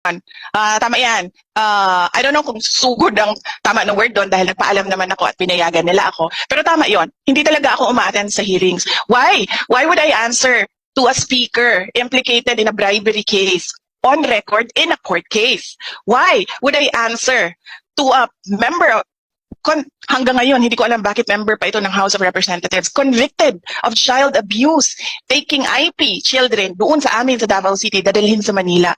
Ah, tama yan. Ah, I don't know kung sugod ang tama ng word doon dahil nagpaalam naman ako at pinayagan nila ako. Pero tama yon. Hindi talaga ako umaattend sa hearings. Why? Why would I answer to a speaker implicated in a bribery case on record in a court case? Why would I answer to a member kon, hanggang ngayon, hindi ko alam bakit member pa ito ng House of Representatives, convicted of child abuse, taking IP children doon sa amin sa Davao City, dadalhin sa Manila.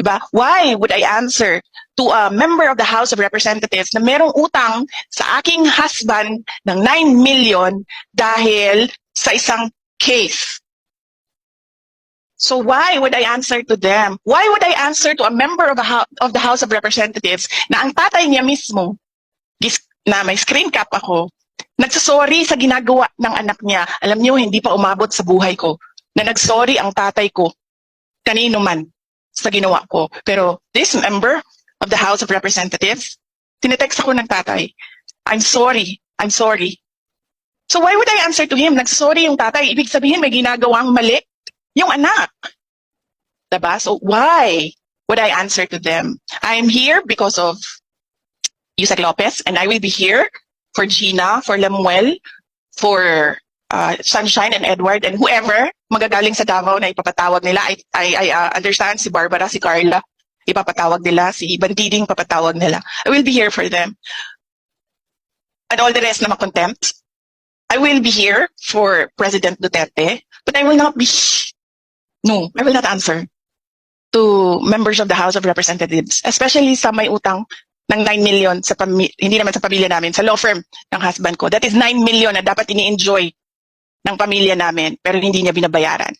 Diba? Why would I answer to a member of the House of Representatives na merong utang sa aking husband ng 9 million dahil sa isang case? So why would I answer to them? Why would I answer to a member of, a of the House of Representatives na ang tatay niya mismo, na may screen cap ako, nagsasorry sa ginagawa ng anak niya. Alam niyo, hindi pa umabot sa buhay ko na nagsorry ang tatay ko kanino man sa ginawa ko. Pero this member of the House of Representatives, tinetext ako ng tatay, I'm sorry, I'm sorry. So why would I answer to him? Nagsorry yung tatay, ibig sabihin may ginagawang mali yung anak. Diba? So why would I answer to them? I'm here because of Yusek Lopez and I will be here for Gina, for Lemuel, for uh, Sunshine and Edward and whoever magagaling sa Davao na ipapatawag nila. I, I, I uh, understand si Barbara, si Carla, ipapatawag nila, si Bandiding papatawag nila. I will be here for them. And all the rest na contempt. I will be here for President Duterte, but I will not be, no, I will not answer to members of the House of Representatives, especially sa may utang ng 9 million sa pami- hindi naman sa pamilya namin, sa law firm ng husband ko. That is 9 million na dapat ini-enjoy ng pamilya namin pero hindi niya binabayaran.